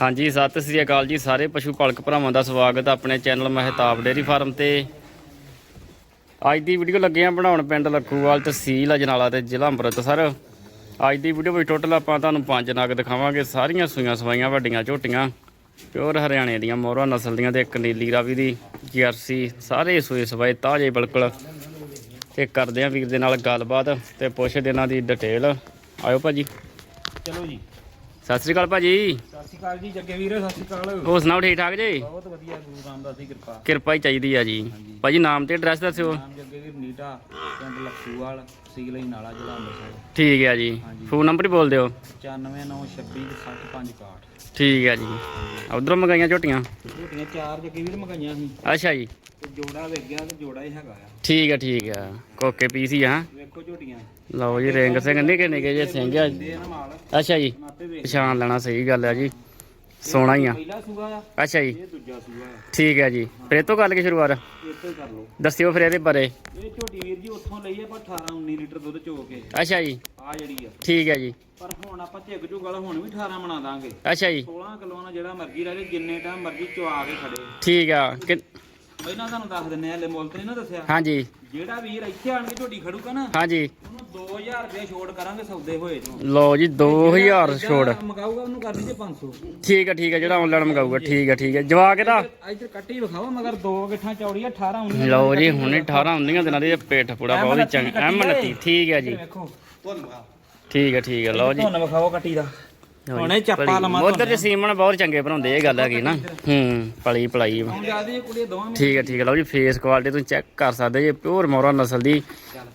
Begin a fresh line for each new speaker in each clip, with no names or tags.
ਹਾਂਜੀ, ਸਤਿ ਸ੍ਰੀ ਅਕਾਲ ਜੀ ਸਾਰੇ ਪਸ਼ੂ ਪਾਲਕ ਭਰਾਵਾਂ ਦਾ ਸਵਾਗਤ ਆਪਣੇ ਚੈਨਲ ਮਹਿਤਾਬ ਡੇਅਰੀ ਫਾਰਮ ਤੇ। ਅੱਜ ਦੀ ਵੀਡੀਓ ਲੱਗੇ ਆ ਬਣਾਉਣ ਪਿੰਡ ਲੱਖੂਵਾਲ ਤਹਿਸੀਲ ਅਜਨਾਲਾ ਤੇ ਜ਼ਿਲ੍ਹਾ ਅੰਮ੍ਰਿਤਸਰ। ਅੱਜ ਦੀ ਵੀਡੀਓ ਵਿੱਚ ਟੋਟਲ ਆਪਾਂ ਤੁਹਾਨੂੰ ਪੰਜ ਨਗ ਦਿਖਾਵਾਂਗੇ, ਸਾਰੀਆਂ ਸੂਈਆਂ ਸਵਾਈਆਂ, ਵੱਡੀਆਂ, ਝੋਟੀਆਂ, ਪਿਓਰ ਹਰਿਆਣੇ ਦੀਆਂ, ਮੋਹਰਾ, ਨਸਲ ਦੀਆਂ ਤੇ ਇੱਕ ਨੀਲੀ ਰਾਵੀ ਦੀ, ਜਰਸੀ, ਸਾਰੇ ਸੂਏ ਸਵਾਏ, ਤਾਜ਼ੇ ਬਿਲਕੁਲ। ਤੇ ਕਰਦੇ ਆ ਵੀਰ ਦੇ ਨਾਲ ਗੱਲਬਾਤ ਤੇ ਪੁੱਛਦੇ ਇਹਨਾਂ ਦੀ ਡਿਟੇਲ। ਆਇਓ ਭਾਜੀ।
ਚਲੋ ਜੀ।
ਸਤਿ ਸ੍ਰੀ ਅਕਾਲ ਭਾਜੀ।
ਸਤਿ ਸ਼੍ਰੀ ਅਕਾਲ ਜੀ ਜੱਗੇ ਵੀਰ ਸਤਿ ਸ਼੍ਰੀ ਅਕਾਲ।
ਹੋਰ ਸੁਣਾਓ ਠੀਕ ਠਾਕ ਜੀ?
ਬਹੁਤ ਵਧੀਆ ਗੁਰੂ ਰਾਮਦਾਸ ਦੀ ਕਿਰਪਾ।
ਕਿਰਪਾ ਹੀ ਚਾਹੀਦੀ ਆ ਜੀ। ਭਾਜੀ ਨਾਮ ਤੇ ਐਡਰੈਸ ਦੱਸਿਓ।
ਨਾਮ ਜੱਗੇ ਵੀਰ ਨੀਟਾ ਪਿੰਡ ਲਖੂਵਾਲ ਸੀਲ ਨਾਲਾ ਜ਼ਿਲ੍ਹਾ ਅੰਮ੍ਰਿਤਸਰ।
ਠੀਕ ਹੈ ਜੀ।
ਹਾਂਜੀ।
ਫੋਨ ਨੰਬਰ ਹੀ ਬੋਲ ਦਿਓ।
9996260561
ਠੀਕ ਹੈ ਜੀ। ਉਧਰੋਂ ਮੰਗਾਈਆਂ ਝੋਟੀਆਂ?
ਝੋਟੀਆਂ ਚਾਰ ਜੱਗੇ ਵੀਰ ਮੰਗਾਈਆਂ ਸੀ।
ਅੱਛਾ ਜੀ।
ਤੇ ਜੋੜਾ ਵੇਖ ਗਿਆ ਤੇ ਜੋੜਾ ਹੀ ਹੈਗਾ ਆ।
ਠੀਕ ਹੈ ਠੀਕ ਹੈ ਕੋਕੇ ਪੀਸ ਹੀ ਆ
ਝੋਟੀਆਂ।
ਲਓ ਜੀ ਰਿੰਗ ਸਿੰਘ ਨਿੱਕੇ ਨਿੱਕੇ ਜੇ ਸਿੰਘ ਆ।
ਦੇ ਨਾ ਮਾਲ
ਅੱਛਾ ਜੀ
ਆਪੇ ਵੇਖ
ਪਛਾਣ ਲੈਣਾ ਸਹੀ ਗੱਲ ਆ ਜੀ। ਸੋਹਣਾ ਹੀ ਆ।
ਪਹਿਲਾ ਸੂਆ ਆ
ਅੱਛਾ ਜੀ।
ਇਹ ਦੂਜਾ ਸੂਆ ਆ।
ਠੀਕ ਹੈ ਜੀ। ਫਿਰ ਇਹ ਤੋਂ ਗੱਲ ਕੀ ਸ਼ੁਰੂਆਤ?
ਇੱਥੇ ਕਰ ਲਓ।
ਦੱਸਿਓ ਫਿਰ ਇਹਦੇ ਬਾਰੇ।
ਇਹ ਝੋਟੀ ਵੀਰ ਜੀ ਉੱਥੋਂ ਲਈ ਆ ਪਰ 18 19 ਲੀਟਰ ਦੁੱਧ ਚੋ ਕੇ।
ਅੱਛਾ ਜੀ।
ਆ ਜਿਹੜੀ ਆ।
ਠੀਕ ਹੈ ਜੀ।
ਪਰ ਹੁਣ ਆਪਾਂ ਝਿੱਗ ਝੁਗਲ ਹੁਣ ਵੀ 18 ਬਣਾ ਦਾਂਗੇ।
ਅੱਛਾ ਜੀ।
16 ਕਿਲੋ ਨਾਲ ਜਿਹੜਾ ਮਰਜ਼ੀ ਰਹਿ ਜੇ ਜਿੰਨੇ ਟਾਈਮ ਮਰਜ਼ੀ ਚਵਾ ਕੇ ਖੜੇ।
ਠੀਕ ਆ। ਕਿ-
ਪਹਿਲਾਂ ਤੁਹਾਨੂੰ ਦੱਸ ਦਿੰਨੇ ਆ ਲੈ ਮੁੱਲ ਤੇ ਨੀ ਦੱਸਿਆ।
ਹਾਂਜੀ।
ਜਿਹੜਾ ਵੀਰ ਇੱਥੇ ਆਣ ਕੇ ਝੋਟੀ ਖੜੂਗਾ ਨਾ
ਹਾਂਜੀ।
ਉਹਨੂੰ 2000 ਰੁਪਏ ਛੋੜ ਕਰਾਂਗੇ ਸੌਦੇ ਹੋਏ ਤੋਂ।
ਲਓ ਜੀ 2000 ਛੋੜ
ਮਗਾਊਗਾ ਉਹਨੂੰ ਕਰ ਦਈਏ 500
ਠੀਕ ਹੈ ਠੀਕ ਹੈ ਜਿਹੜਾ ਆਨਲਾਈਨ ਮੰਗਾਊਗਾ ਠੀਕ ਹੈ ਠੀਕ ਹੈ ਜਵਾਕ ਇਹਦਾ?
ਇੱਧਰ ਕੱਟੀ ਵਿਖਾਓ ਮਗਰ ਦੋ ਗਿੱਠਾਂ ਚੌੜੀ ਆ 18 19
ਲਓ ਜੀ ਹੁਣੇ 18 ਹੁੰਦੀਆਂ ਦਿਨਾਂ ਦੀ ਪੇਟ ਪੂੜਾ ਬਹੁਤ ਹੀ ਚੰਗਾ ਐਮ 29 ਠੀਕ ਹੈ ਜੀ।
ਵੇਖੋ
ਠੀਕ ਹੈ ਠੀਕ ਹੈ ਲਓ ਜੀ।
ਧੁੰਨ ਵਿਖਾਓ ਕੱਟੀ ਦਾ। ਹੁਣੇ ਚੱਪਾ ਲਮਾ
ਉਧਰ ਦੇ ਸੀਮਨ ਬਹੁਤ ਚੰਗੇ ਬਣਾਉਂਦੇ ਇਹ ਗੱਲ ਹੈਗੀ ਨਾ। ਹੂੰ ਪਲੀ ਪਲਾਈ ਠੀਕ ਹੈ ਠੀਕ ਹੈ ਲਓ ਜੀ ਫੇਸ ਕੁਆਲਿਟੀ ਤੁਸੀਂ ਚੈੱਕ ਕਰ ਸਕਦੇ ਜੇ ਪਿਓਰ ਮੋਰਾ ਨਸਲ ਦੀ।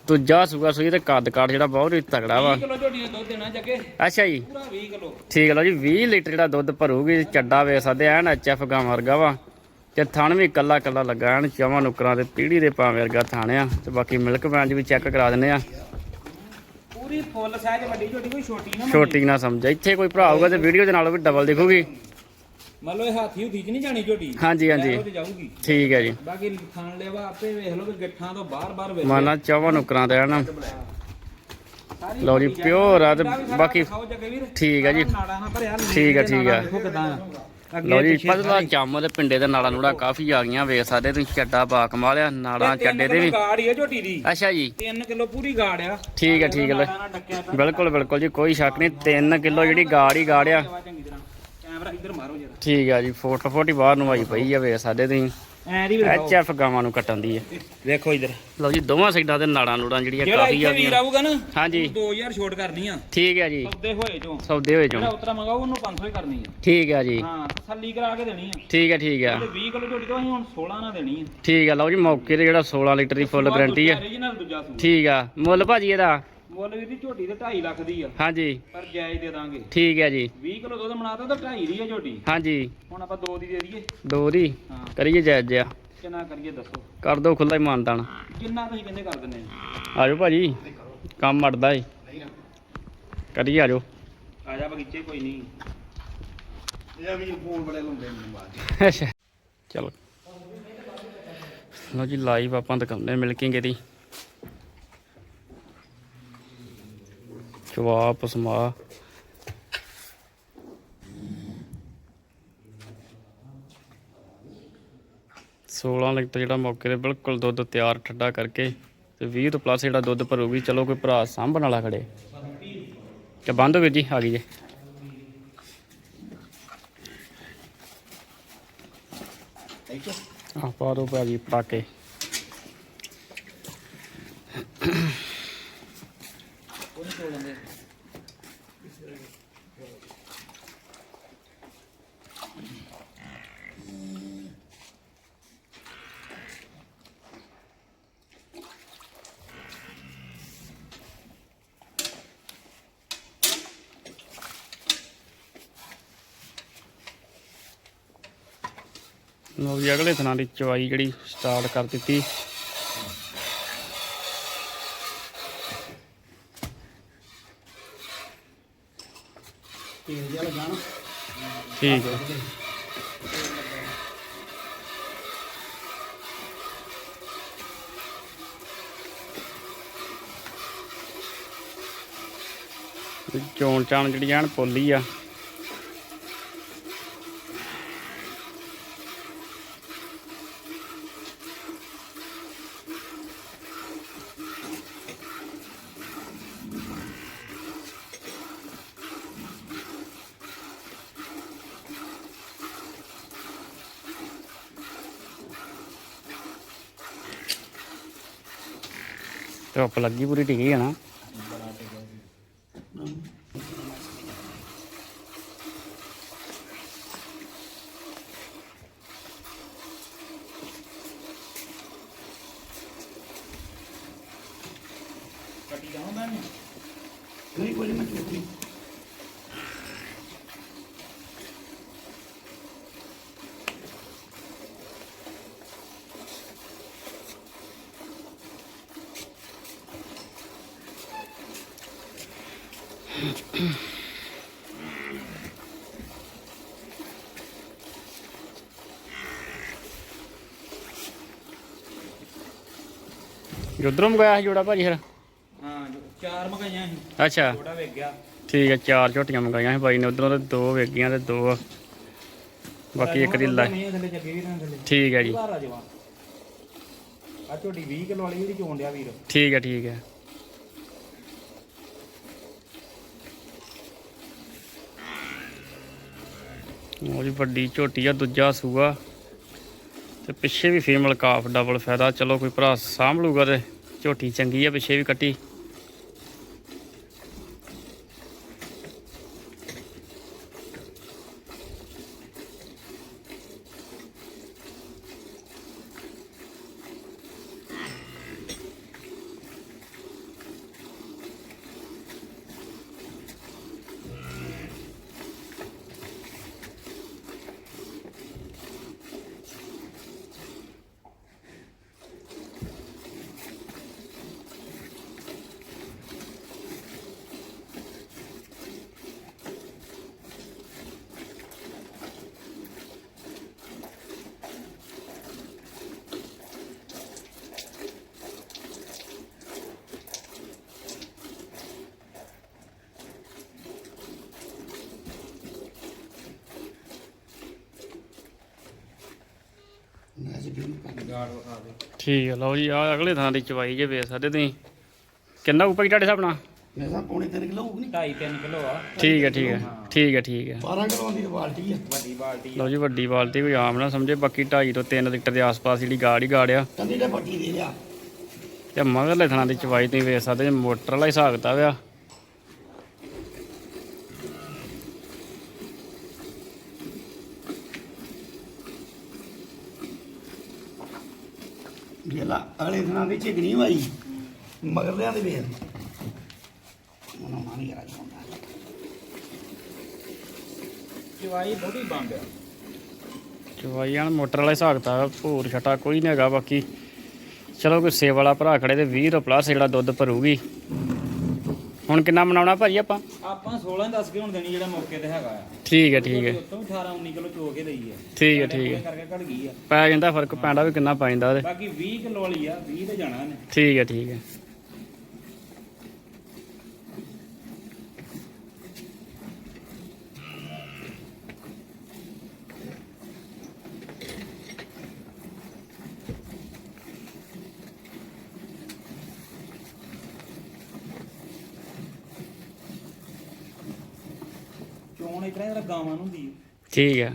ਦੂਜਾ ਸੂਗਾ ਸੂਈ ਤੇ ਕੱਦ ਕਾਠ ਜਿਹੜਾ ਬਹੁਤ ਹੀ ਤਗੜਾ ਵਾ।
20 ਕਿਲੋ ਝੋਟੀ ਨੇ ਦੁੱਧ ਦੇਣਾ ਜੱਗੇ।
ਅੱਛਾ ਜੀ।
ਪੂਰਾ 20 ਕਿਲੋ।
ਠੀਕ ਹੈ ਲਓ ਜੀ 20 ਲੀਟਰ ਜਿਹੜਾ ਦੁੱਧ ਭਰੂਗੀ ਚੱਡਾ ਵੇ ਸਕਦੇ ਐਨ ਐਚਐਫ ਗਾਂ ਵਰਗਾ ਵਾ। ਤੇ ਥਣ ਵੀ ਕੱਲਾ ਕੱਲਾ ਲੱਗਾ ਐਨ ਚਵਾਂ ਨੁਕਰਾਂ ਤੇ ਪੀੜੀ ਦੇ ਭਾਵੇਂ ਵਰਗਾ ਥਣ ਆ। ਤੇ ਬਾਕੀ ਮਿਲਕ ਬ੍ਰਾਂਚ ਵੀ ਚੈੱਕ ਕਰਾ ਦਿੰਦੇ ਆ।
ਪੂਰੀ ਫੁੱਲ ਸਾਈਜ਼ ਵੱਡੀ ਝੋਟੀ ਕੋਈ ਛੋਟੀ ਨਾ
ਛੋਟੀ ਨਾ ਸਮਝ ਇੱਥੇ ਕੋਈ ਭਰਾ ਹੋਊਗਾ ਤੇ ਵੀਡੀਓ ਦੇ ਨਾਲ ਵੀ ਡਬਲ ਦਿਖੂਗੀ।
ਮੰਨ ਲਓ ਇਹ ਹਾਥੀ ਹੁਥੀ ਚ ਨਹੀਂ ਜਾਣੀ ਝੋਟੀ
ਹਾਂਜੀ ਹਾਂਜੀ।
ਉਹ ਤੇ ਜਾਊਗੀ।
ਠੀਕ ਹੈ ਜੀ।
ਬਾਕੀ ਖਾਣ ਲਿਆ ਆਪੇ ਵੇਖ ਲਓ ਕਿ ਗਿੱਠਾਂ ਤੋਂ ਬਾਹਰ ਬਾਹਰ ਵੇਖ
ਮਾਨਾ ਚਵਾਂ ਨੁਕਰਾਂ ਤੇ ਐਨ ਲਓ ਜੀ ਪਿਓਰ ਆ। ਤੇ ਬਾਕੀ ਠੀਕ ਹੈ ਜੀ। ਠੀਕ ਹੈ, ਠੀਕ ਹੈ। ਲਓ ਜੀ ਪਤਲਾ ਚੰਮ ਤੇ ਪਿੰਡੇ ਦੇ ਨਾਲਾ ਨੂੜਾ ਕਾਫੀ ਆ ਗਈਆਂ ਵੇਖ ਸਕਦੇ ਤੁਸੀਂ ਚੱਡਾ ਬਾ ਕਮਾ ਲਿਆ ਨਾੜਾਂ ਚੱਡੇ ਦੇ ਵੀ।
ਗਾੜ ਹੀ ਆ ਝੋਟੀ ਦੀ।
ਅੱਛਾ ਜੀ।
3 ਕਿਲੋ ਪੂਰੀ ਗਾੜ ਆ।
ਠੀਕ ਹੈ ਠੀਕ ਹੈ
ਨਾੜਾਂ
ਬਿਲਕੁਲ ਬਿਲਕੁਲ ਜੀ ਕੋਈ ਸ਼ੱਕ ਨਹੀਂ 3 ਕਿਲੋ ਜਿਹੜੀ ਗਾੜ ਹੀ ਗਾੜ ਆ।
ਵਾ ਚੰਗੀ ਤਰ੍ਹਾਂ। ਕੈਮਰਾ ਇੱਧਰ ਮਾਰੋ ਜਰਾ।
ਠੀਕ ਆ ਜੀ ਫੋਟੋ ਫੋਟੀ ਬਾਹਰ ਨੂੰ ਆਈ ਪਈ ਆ ਵੇਖ ਸਾਡੇ ਤੁਸੀਂ।
ਐ ਦੀ
ਐਚ ਐਫ ਗਾਵਾਂ ਨੂੰ ਕੱਟਣ ਦੀ ਹੈ
ਵੇਖੋ ਇੱਧਰ।
ਲਓ ਜੀ ਦੋਵਾਂ ਸਾਈਡਾਂ ਤੇ ਨਾੜਾਂ ਨੂੜਾਂ ਜਿਹੜੀਆਂ
ਜਿਹੜਾ
ਕਾਫੀ ਆ
ਵੀਰ
ਗਈਆਂ
ਆਊਗਾ ਨਾ
ਹਾਂਜੀ।
2000 ਛੋਟ ਕਰਨੀ ਆ।
ਠੀਕ ਹੈ ਜੀ।
ਸੌਦੇ ਹੋਏ ਚੋਂ।
ਸੌਦੇ ਹੋਏ
ਜਿਹੜਾ
ਚੋਂ
ਉਤਰਾ ਮੰਗਾਓ ਉਹਨੂੰ 500 ਹੀ ਕਰਨੀ ਆ।
ਠੀਕ ਹੈ ਜੀ।
ਹਾਂ ਤਸੱਲੀ ਕਰਾ ਕੇ ਦੇਣੀ ਆ।
ਠੀਕ ਹੈ ਠੀਕ ਹੈ
ਤੇ 20 ਕਿਲੋ ਝੋਟੀ ਤੋਂ ਅਸੀਂ ਹੁਣ 16 ਨਾ ਦੇਣੀ ਆ।
ਠੀਕ ਹੈ ਲਓ ਜੀ ਮੌਕੇ ਤੇ ਜਿਹੜਾ 16 ਲੀਟਰ ਦੀ ਫੁੱਲ ਗਾਰੰਟੀ
ਸੂਟ
ਠੀਕ ਆ ਮੁੱਲ ਭਾਜੀ ਇਹਦਾ।
ਮੁੱਲ ਵੀ ਦੀ ਝੋਟੀ ਤੇ 2.5 ਲੱਖ ਦੀ ਆ।
ਹਾਂਜੀ।
ਪਰ ਜਾਇਜ਼ ਦੇ ਦਾਂਗੇ।
ਠੀਕ ਹੈ ਜੀ।
20 ਕਿਲੋ ਦੁੱਧ ਬਣਾਤਾ ਤਾਂ 2.5 ਦੀ ਆ ਝੋਟੀ।
ਹਾਂਜੀ।
ਹੁਣ ਆਪਾਂ 2 ਦੀ ਦੇ ਦਈਏ।
ਦੋ ਦੀ?
ਹਾਂ।
ਕਰੀਏ ਜਾਇਜ਼ ਜਿਆ
ਕਿੰਨਾ ਕਰੀਏ ਦੱਸੋ?
ਕਰ ਦੋ ਖੁੱਲਾ ਹੀ ਮਾਨਤਾਨ।
ਕਿੰਨਾ ਤੁਸੀਂ ਕਹਿੰਦੇ ਕਰ ਦਿੰਦੇ ਆ
ਆਜੋ ਭਾਜੀ। ਕੰਮ ਅੜਦਾ ਏ। ਕਰੀਏ ਆਜੋ।
ਆ ਜਾ ਬਗੀਚੇ ਕੋਈ ਨਹੀਂ।
ਇਹ ਵੀ ਫੋਨ ਬੜੇ ਲਾਉਂਦੇ ਮੈਨੂੰ ਬਾਅਦ
ਅੱਛਾ। ਚਲੋ। ਲਓ ਜੀ ਲਾਈਵ ਆਪਾਂ ਦਿਖਾਉਂਦੇ ਮਿਲਕਿੰਗ ਇਹਦੀ। ਜਵਾਬ ਪਸਮਾ ਸੋਲਾਂ ਲੀਟਰ ਜਿਹੜਾ ਮੌਕੇ ਤੇ ਬਿਲਕੁਲ ਦੁੱਧ ਤਿਆਰ ਠੱਡਾ ਕਰਕੇ ਤੇ 20 ਤੋਂ ਪਲੱਸ ਜਿਹੜਾ ਦੁੱਧ ਭਰੂਗੀ ਚਲੋ ਕੋਈ ਭਰਾ ਸਾਂਭਣ ਵਾਲਾ ਖੜੇ ਤੇ ਬੰਦ ਹੋ ਵੀਰ ਜੀ ਆ ਗਈ ਜੇ ਆ ਪਾ ਦੋ ਭਾਜੀ ਪਟਾਕੇ
ਉਹਨੂੰ ਸੋ ਲੈਂਦੇ
ਲਓ ਜੀ, ਅਗਲੇ ਦਿਨਾਂ ਦੀ ਚਵਾਈ ਜਿਹੜੀ ਸਟਾਰਟ ਕਰ ਦਿੱਤੀ।
ਤੇਲ ਜਿਹਾ ਲਗਾਣਾ
ਠੀਕ ਹੈ। ਚੋਣ ਚਾਣ ਜਿਹੜੀ ਐਨ ਪੋਲੀ ਆ। ਧੁੱਪ ਲੱਗੀ ਪੂਰੀ ਟਿਕੀ ਹੈ ਨਾ
ਬੜਾ ਟਿਕਿਆ ਸੀ ਕੱਟੀ ਜਾਵਾਂ ਮੈਂ
ਨਹੀਂ ਕੋਈ ਮੈਂ ਚੁੱਕੀ
ਉਧਰੋਂ ਮੰਗਾਇਆ ਸੀ ਜੋੜਾ ਭਾਜੀ ਫਿਰ?
ਹਾਂ ਜੋ- ਚਾਰ ਮਗਾਈਆਂ ਸੀ।
ਅੱਛਾ।
ਥੋੜਾ ਵੇਖ ਗਿਆ।
ਠੀਕ ਹੈ ਚਾਰ ਝੋਟੀਆਂ ਮੰਗਾਈਆਂ ਸੀ ਬਾਈ ਨੇ ਉਧਰੋਂ ਤੇ ਦੋ ਵੇਗੀਆਂ ਤੇ ਦੋ ਬਾਕੀ ਇੱਕ ਦੀ ਲਾ ਠੀਕ ਹੈ ਜੀ।
ਆ ਝੋਟੀ 20 ਕਿਲੋ ਵਾਲੀ ਜਿਹੜੀ ਚੋਣ ਡਿਆ ਵੀਰ।
ਠੀਕ ਹੈ ਠੀਕ ਹੈ ਉਹ ਜੀ ਵੱਡੀ ਝੋਟੀ ਆ, ਦੂਜਾ ਸੂਆ। ਤੇ ਪਿੱਛੇ ਵੀ ਫੀਮੇਲ ਕਾਫ ਡਬਲ ਫਾਇਦਾ। ਚਲੋ ਕੋਈ ਭਰਾ ਸਾਂਭ ਲੂਗਾ ਤੇ ਝੋਟੀ ਚੰਗੀ ਆ, ਪਿੱਛੇ ਵੀ ਕੱਟੀ। ਠੀਕ ਹੈ ਲਓ ਜੀ ਆ ਅਗਲੇ ਥਾਂ ਦੀ ਚਵਾਈ ਜੇ ਵੇਚ ਸਕਦੇ ਤੁਸੀਂ। ਕਿੰਨਾ ਉੱਪਰ ਤੁਹਾਡੇ ਹਿਸਾਬ ਨਾਲ?
ਮੈਂ ਤਾਂ ਪੌਣੇ 3 ਕਿਲੋ ਹੋਊਗੀ
2.5 3 ਕਿਲੋ ਆ।
ਠੀਕ ਹੈ ਠੀਕ ਹੈ ਠੀਕ ਹੈ ਠੀਕ ਹੈ
12 ਕਿਲੋ ਦੀ ਬਾਲਟੀ ਆ।
ਵੱਡੀ ਬਾਲਟੀ
ਲਓ ਜੀ ਵੱਡੀ ਬਾਲਟੀ ਕੋਈ ਆਮ ਨਾ ਸਮਝੇ ਬਾਕੀ 2.5 ਤੋਂ 3 ਲੀਟਰ ਦੇ ਆਸ-ਪਾਸ ਜਿਹੜੀ ਗਾੜ ਹੀ ਗਾੜ ਆ।
ਕੰਦੀ ਦੇ ਪੱਟੀ ਦੇ ਲਿਆ।
ਤੇ ਮਗਰਲੇ ਥਾਂ ਦੀ ਚਵਾਈ ਤੁਸੀਂ ਵੇਖ ਸਕਦੇ ਜੇ ਮੋਟਰ ਵਾਲਾ ਹਿਸਾਬ ਕਿਤਾਬ ਆ।
ਜਿਹੜਾ ਅਗਲੇ ਦਿਨਾਂ ਵਿੱਚ ਇੱਕ ਨਹੀਂ ਆਈ ਮਗਰਲਿਆਂ ਦੇ ਵੇਲ। ਉਹਨਾਂ ਮਾਂ ਨਹੀਂ ਕਰਾ ਜਾਂਦਾ
ਚਵਾਈ ਥੋੜੀ ਬੰਦ ਆ।
ਚਵਾਈਆਂ ਮੋਟਰ ਵਾਲਾ ਹਿਸਾਬ ਕਿਤਾਬ ਭੂਰ ਛਟਾ ਕੋਈ ਨਹੀਂ ਹੈਗਾ ਬਾਕੀ ਚਲੋ ਕੋਈ ਸੇਵ ਵਾਲਾ ਭਰਾ ਖੜੇ ਤੇ 20 ਤੋਂ ਪਲੱਸ ਜਿਹੜਾ ਦੁੱਧ ਭਰੂਗੀ। ਹੁਣ ਕਿੰਨਾ ਮਨਾਉਣਾ ਭਾਜੀ ਆਪਾਂ?
ਆਪਾਂ 16 ਦੱਸ ਕੇ ਹੁਣ ਦੇਣੀ ਜਿਹੜਾ ਮੌਕੇ ਤੇ ਹੈਗਾ ਆ।
ਠੀਕ ਹੈ ਠੀਕ ਹੈ।
ਉਤੋਂ 18 19 ਕਿਲੋ ਚੋ ਕੇ ਲਈ ਆ।
ਠੀਕ ਹੈ ਠੀਕ ਹੈ।
ਕਰਕੇ ਘਟ ਗਈ ਆ।
ਪੈ ਜਾਂਦਾ ਫ਼ਰਕ ਪੈਂਦਾ ਵੀ ਕਿੰਨਾ ਪੈਂਦਾ ਉਹਦੇ।
ਬਾਕੀ 20 ਕਿਲੋ ਵਾਲੀ ਆ 20 ਤੇ ਜਾਣਾ ਨੇ
ਠੀਕ ਹੈ ਠੀਕ ਹੈ।
ਚੋਣ ਇਤਰਾ ਜਿਹੜਾ ਗਾਵਾਂ ਨੂੰ ਹੁੰਦੀ ਆ।
ਠੀਕ ਹੈ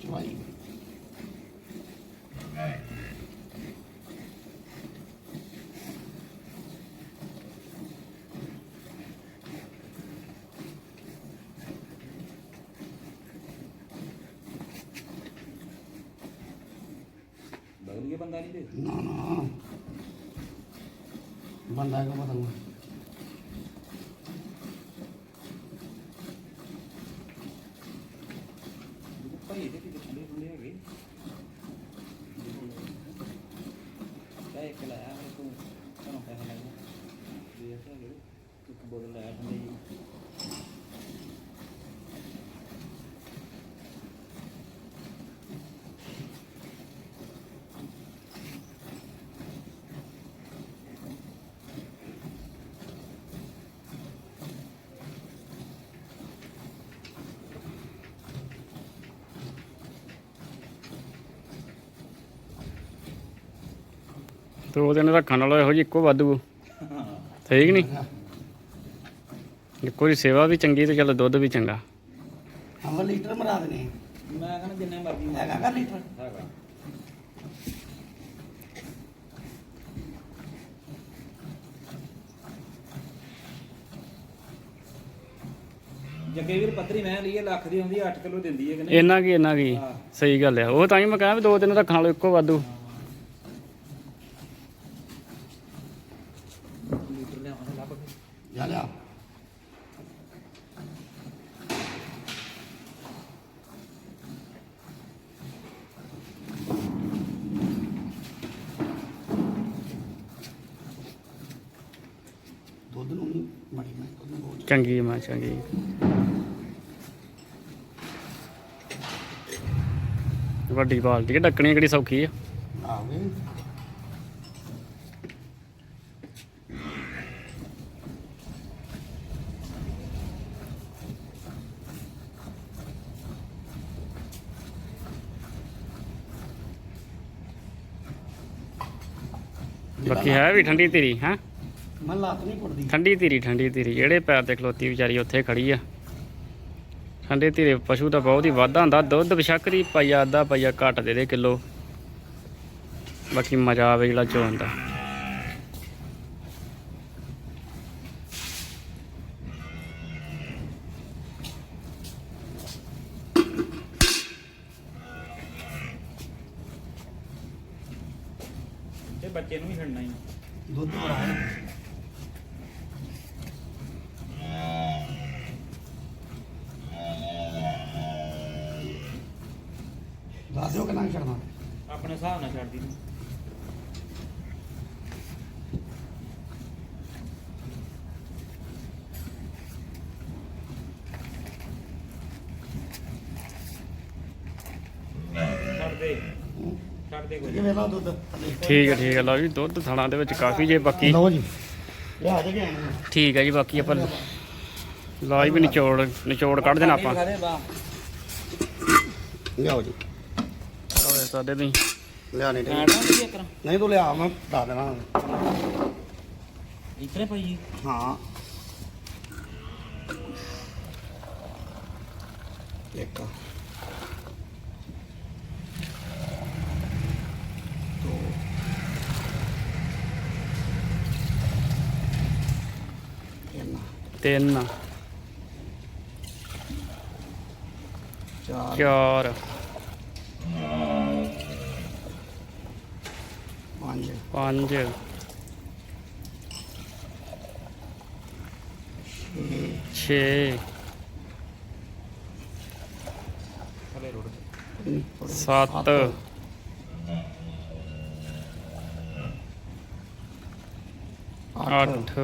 ਚਵਾਈ
ਬਦਲ ਗਿਆ ਬੰਦਾ ਨਹੀਂ ਤੇ
ਨਾ ਨਾ। ਬੰਦਾ ਕੋ
ਭਾਈ ਦੇ ਕਿਤੇ ਠੰਡੇ ਠੰਡੇ ਹੈਗੇ ਚਾਹ ਇੱਕ ਲਾਇਆ ਮੇਰੇ ਕੋਲ ਤੁਹਾਨੂੰ ਪੈਸੇ ਲਾਇਆ ਦੇ ਤੇ ਹੈਗੇ ਬੋਤਲ ਲਾਇਆ ਠੰਡੇ ਜੀ।
ਦੋ ਦਿਨ ਰੱਖਣ ਵਾਲਾ ਇਹੋ ਜਿਹੀ ਇੱਕੋ ਵਾਧੂ। ਠੀਕ ਨਹੀਂ ਇੱਕੋ ਦੀ ਸੇਵਾ ਵੀ ਚੰਗੀ ਤੇ ਚੱਲ ਦੁੱਧ ਵੀ ਚੰਗਾ।
ਅਮਰ ਲੀਟਰ ਮਰਾ ਦੇਣੇ।
ਮੈਂ ਕਹਿੰਦਾ ਜਿੰਨੇ ਮਰਜ਼ੀ
ਹੈਗਾ ਕਰ ਲੀਟਰ?
ਹੈਗਾ। ਵੀਰ ਪੱਤਰੀ ਮੈਂ ਲਈ ਲੱਖ ਦੀ ਹੁੰਦੀ 8 ਕਿਲੋ ਦਿੰਦੀ ਹੈ ਕਿ ਨਹੀਂ?
ਇਹਨਾਂ ਕੀ ਇਹਨਾਂ ਕੀ? ਸਹੀ ਗੱਲ ਹੈ। ਉਹ ਤਾਂ ਹੀ ਮੈਂ ਕਹਾਂ ਵੀ ਦੋ ਦਿਨ ਰੱਖਣ ਵਾਲੋ ਇੱਕੋ ਵਾਧੂ।
ਲੀਟਰ ਲਿਆਉਣਾ ਲੱਭ ਕੇ।
ਜਾ ਲਿਆ।
ਚੰਗੀ ਮਾਂ ਚੰਗੀ ਵੱਡੀ ਬਾਲਟੀ ਹੈ ਡੱਕਣੀ ਕਿਹੜੀ ਸੌਖੀ ਆ।
ਆ
ਬਾਕੀ ਹੈ ਵੀ ਠੰਡੀ ਧੀਰੀ ਹੈ?
ਮੈਂ ਲੱਤ ਨਹੀਂ ਪੜਦੀ
ਠੰਡੀ ਧੀਰੀ ਠੰਡੀ ਧੀਰੀ। ਜਿਹੜੇ ਪੈਰ ਤੇ ਖਲੋਤੀ ਵਿਚਾਰੀ ਉੱਥੇ ਖੜੀ ਆ। ਠੰਡੇ ਧੀਰੇ ਪਸ਼ੂ ਦਾ ਬਹੁਤ ਹੀ ਵਾਧਾ ਹੁੰਦਾ। ਦੁੱਧ ਬਿਸ਼ੱਕ ਦੀ ਪਾਈਆ ਅੱਧਾ ਪਾਈਆ ਘੱਟ ਦੇ ਦੇ ਕਿਲੋ। ਬਾਕੀ ਮਜ਼ਾ ਆਵੇ ਜਿਹੜਾ ਚੋਣ ਦਾ।
ਤੇ ਬੱਚੇ ਨੂੰ ਵੀ ਛੱਡਣਾ ਹੀ
ਦੁੱਧ ਬੜਾ ਹੈ।
ਹਿਸਾਬ ਨਾਲ ਛੱਡਦੀ ਤੂੰ ਛੱਡ ਦੇ।
ਹੂੰ।
ਛੱਡ ਦੇ
ਇਹ
ਕੋਈ
ਵੇਲਾ ਦੁੱਧ? ਥੱਲੇ।
ਠੀਕ ਹੈ ਠੀਕ ਹੈ ਲਓ ਜੀ ਦੁੱਧ ਥਣਾ ਦੇ ਵਿੱਚ ਕਾਫੀ ਜੇ ਬਾਕੀ।
ਲਓ ਜੀ। ਇਹ ਆ ਜਾਗੇ ਆਣ
ਠੀਕ ਹੈ ਜੀ ਬਾਕੀ ਆਪਾਂ ਲਾਈ ਵੀ ਨਿਚੋੜ ਨਿਚੋੜ ਕੱਢ ਦੇਣਾ ਆਪਾਂ।
ਲਿਆਓ ਜੀ।
ਸਾਡੇ ਨਹੀਂ
ਲਿਆ ਨਹੀਂ
ਐਡ ਨਾ ਕੀ ਕਰਾਂ
ਨਹੀਂ ਤੂੰ ਲਿਆ ਮੈਂ ਦੱਸ ਦੇਣਾ।
ਇਤਨੇ ਪਈ
ਹਾਂ। ਇੱਕ। ਤਿੰਨ। ਚਾਰ।
ਚਾਰ।
ਪੰਜ।
ਛੇ। ਸੱਤ। ਅੱਠ।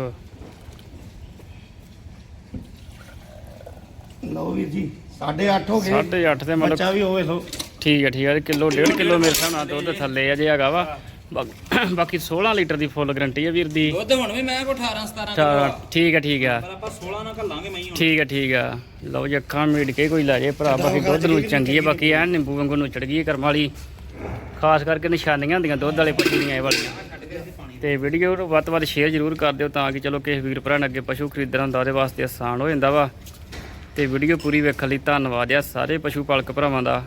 ਲਓ ਵੀਰ ਜੀ 8.5 ਹੋ ਗਏ।
ਸਾਢੇ ਅੱਠ ਤੇ ਮਤਲਬ
ਬੱਚਾ ਵੀ ਹੋਵੇ ਲੋ
ਠੀਕ ਹੈ ਠੀਕ ਹੈ। ਕਿਲੋ ਡੇਢ ਕਿਲੋ ਮੇਰੇ ਹਿਸਾਬ ਨਾਲ ਦੁੱਧ ਥੱਲੇ ਅਜੇ ਹੈਗਾ ਵਾ। ਬਾਕੀ 16 ਲੀਟਰ ਦੀ ਫੁੱਲ ਗਰੰਟੀ ਹੈ ਵੀਰ ਦੀ।
ਦੁੱਧ ਹੁਣ ਵੀ ਮੈਂ ਕੋ 18 17
ਅੱਛਾ ਠੀਕ ਹੈ ਠੀਕ ਹੈ।
ਪਰ ਆਪਾਂ 16 ਨਾਲ ਘੱਲਾਂਗੇ ਮੈਂ ਹੁਣ।
ਠੀਕ ਹੈ ਠੀਕ ਹੈ। ਲਓ ਜੀ ਅੱਖਾਂ ਮੀਟ ਕੇ ਕੋਈ ਲੈ ਜੇ ਭਰਾ ਬਾਕੀ ਦੁੱਧ ਨੂੰ ਚੰਗੀ ਹੈ ਬਾਕੀ ਐਨ ਨਿੰਬੂ ਵਾਂਗੂ ਨੂੰ ਚੜ ਗਈ ਹੈ ਕਰਮ ਵਾਲੀ। ਖਾਸ ਕਰਕੇ ਨਿਸ਼ਾਨੀਆਂ ਹੁੰਦੀਆਂ ਦੁੱਧ ਵਾਲੇ ਪਸ਼ੂ ਦੀਆਂ ਇਹ ਵਾਲੀਆਂ ਤੇ ਵੀਡੀਓ ਨੂੰ ਵੱਧ ਤੋਂ ਵੱਧ ਸ਼ੇਅਰ ਜ਼ਰੂਰ ਕਰ ਦਿਓ ਤਾਂ ਕਿ ਚਲੋ ਕਿਸੇ ਵੀਰ ਭਰਾ ਨੇ ਅੱਗੇ ਪਸ਼ੂ ਖਰੀਦਣਾ ਹੁੰਦਾ ਉਹਦੇ ਵਾਸਤੇ ਆਸਾਨ ਹੋ ਜਾਂਦਾ ਵਾ। ਤੇ ਵੀਡੀਓ ਪੂਰੀ ਵੇਖਣ ਲਈ ਧੰਨਵਾਦ ਆ ਸਾਰੇ ਪਸ਼ੂ ਪਾਲਕ ਭਰਾਵਾਂ ਦਾ।